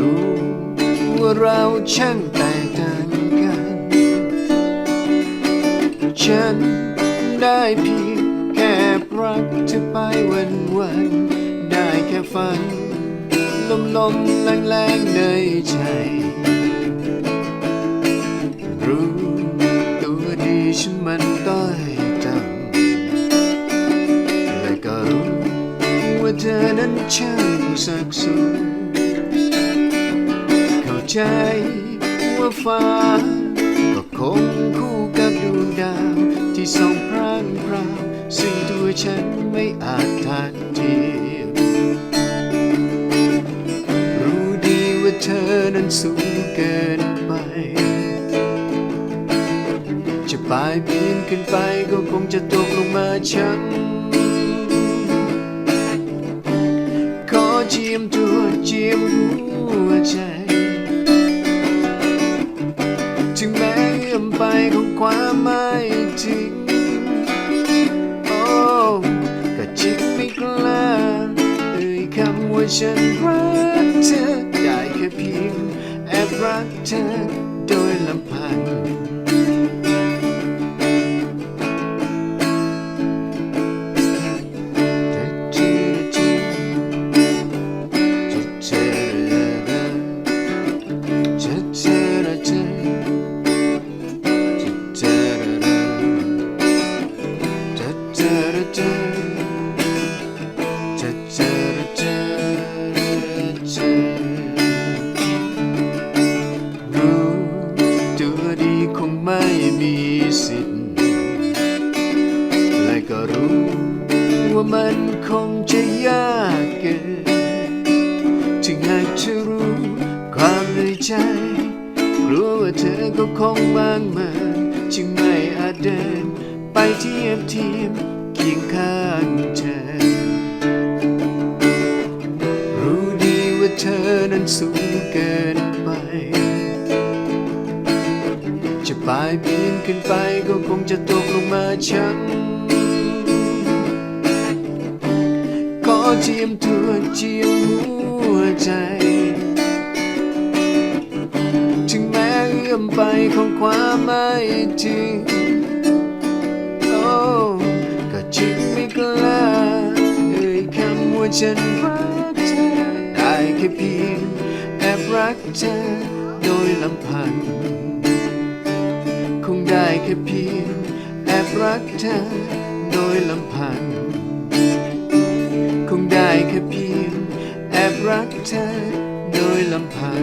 รู้ว่าเราช่างแตกต่างกัน ฉันได้เพียงแค่รักเธอไปวันวัน ได้แค่ฝัน ลมลมแรงแรงในใจ รู้ตัวดีฉันมันต้อยต่ำและก็รู้ว่าเธอนั้นช่างสักสูงเข้า ใจว่าฟ้า ก็คงคู่กับดวงดาว ที่ส่องพร่างพราวซึ่งตัวฉันไม่อาจทัดเทียมรู้ดีว่าเธอนั้นสูงเกินไป จะปลายปีนขึ้นไปก็คงจะตกลงมาช้ำขอเจียมตัวเจียมหัวใจ ฉันรักเธอได้แค่เพียงแอบรักเธอโดย ไม่มีสิทธิ์ และก็รู้ว่ามันคงจะยากเกินถึงหากจะรู้ความในใจกลัวว่าเธอก็คงบางเมินจึงไม่อาจเดิน ไปเทียบเทียมเคียงข้างเธอ รู้ดีว่าเธอนั้นสูงเกิน ปลายปีนขึ้นไปก็คงจะตกลงมาช้ำขอเจียมตัวเจียมหัวใจ ถึงแม้เอื้อมไปของความไม่จริงโอ้ก็จึงไม่กล้าเอ่ยคำว่าฉันรักเธอได้แค่เพียงแอบรักเธอโดยลำพัง ได้แค่เพียงแอบรักเธอโดยลำพัง คงได้แค่เพียงแอบรักเธอโดยลำพัง